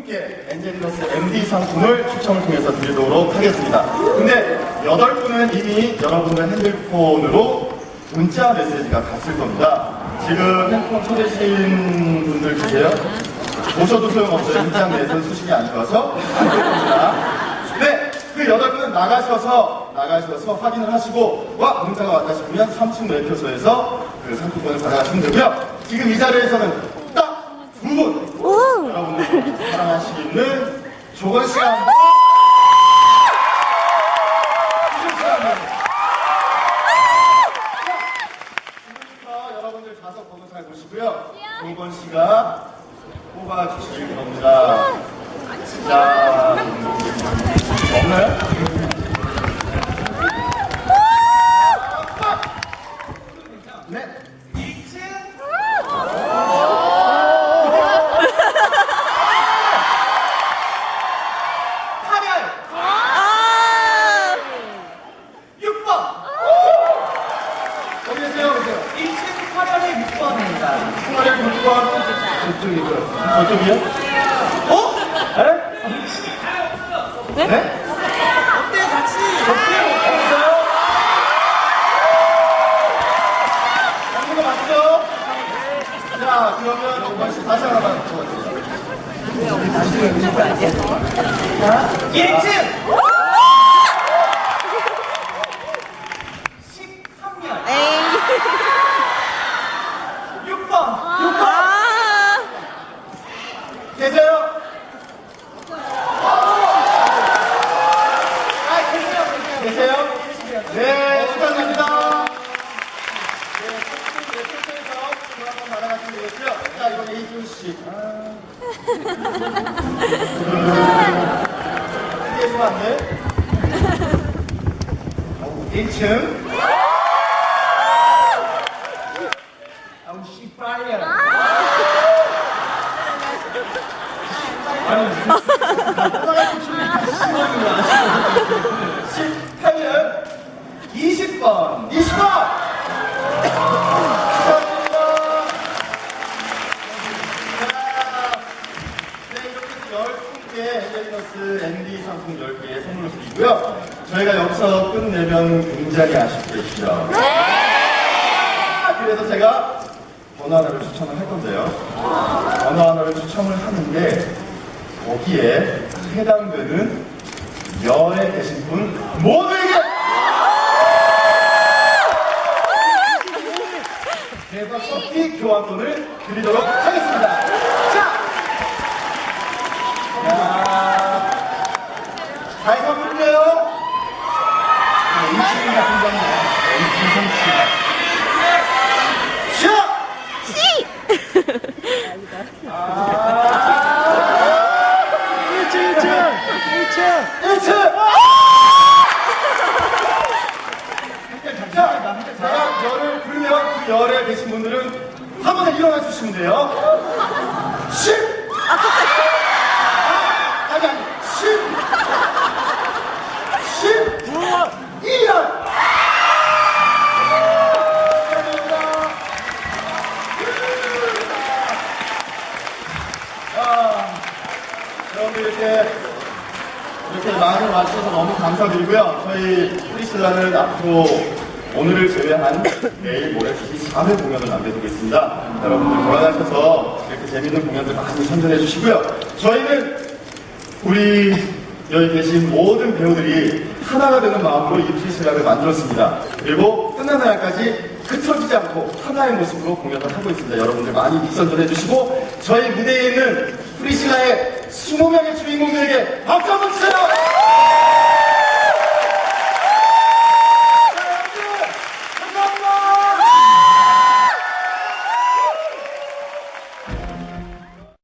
분께 엔젤리너스 MD 상품을 추첨을 통해서 드리도록 하겠습니다. 근데 여덟 분은 이미 여러분들 핸드폰으로 문자 메시지가 갔을 겁니다. 지금 핸드폰 초대신 분들 계세요? 보셔도 소용없어요. 인터넷은 수식이 안 좋아서 안될 겁니다. 네, 그 여덟 분은 나가셔서 나가셔서 확인을 하시고 와 문자가 왔다 싶으면 3층 매표소에서 그 상품권을 받아가시면 되고요. 지금 이 자리에서는 딱 두 분 여러분들이 사랑하시는 조건 지금부터 여러분들 좌석 번호 잘 보시고요. 조건 씨가 뽑아주실 겁니다. 자, 없나요? 네. 파열 아, 6번 어디 계세요? 보세요. 1층 파열의 6번입니다. 승아리 6번. 저쪽이고요. 저쪽이요? 어? 네? 네? 어때 같이 없어요? 없는 거 맞죠? 자, 그러면 정관 씨 다시 하나만 적어주세요. 1층 13년 에이. 6번 아, 계세요? 아 계세요 계세요 계세요? 네, 축하드립니다. 네, 네, 표에서 한번 받아가시면 되겠고요. 자, 이번 이준 씨. 아. 크게 해주면 안 돼? 1층. 아우 씨발이야 아니, 무슨. 나가고 춤이 18년 20번. 20번! 축하드립니다. 자, 네, 이렇게 해서 10분께 헬리너스 MD 상품 10개 선물로 드리고요. 저희가 여기서 끝내면 굉장히 아쉽겠죠. 그래서 제가 번호 하나를 추첨을 할 건데요. 번호 하나를 추첨을 하는데 거기에 해당되는 열에 계신 분 모두에게 대박 커피 교환권을 드리도록 하겠습니다. 자, 자, 잘 선물이에요. 네, 2층 같은 경우는 2층 성취. 자, 씨. 아, 1층 1층 1층 1층! 자, 제가 열을 부르면 그 열에 계신 분들은 한 번에 일어나 주시면 돼요. 10! 아, 아니, 아니, 10! 10! 2열! 여러분들 이렇게 이렇게 많이 와주셔서 너무 감사드리고요. 저희 프리슬라는 앞으로 오늘을 제외한 내일 모레 4회 공연을 남겨두고 있습니다. 여러분들 돌아가셔서 이렇게 재밌는 공연들 많이 선전해 주시고요. 저희는 우리 여기 계신 모든 배우들이 하나가 되는 마음으로 이 프리슬라를 만들었습니다. 그리고 끝나는 날까지 흐트러지지 않고 하나의 모습으로 공연을 하고 있습니다. 여러분들 많이 입선전해 주시고 저희 무대에 있는 프리슬라의 20명의 주인공들에게 박수 한번 주세요!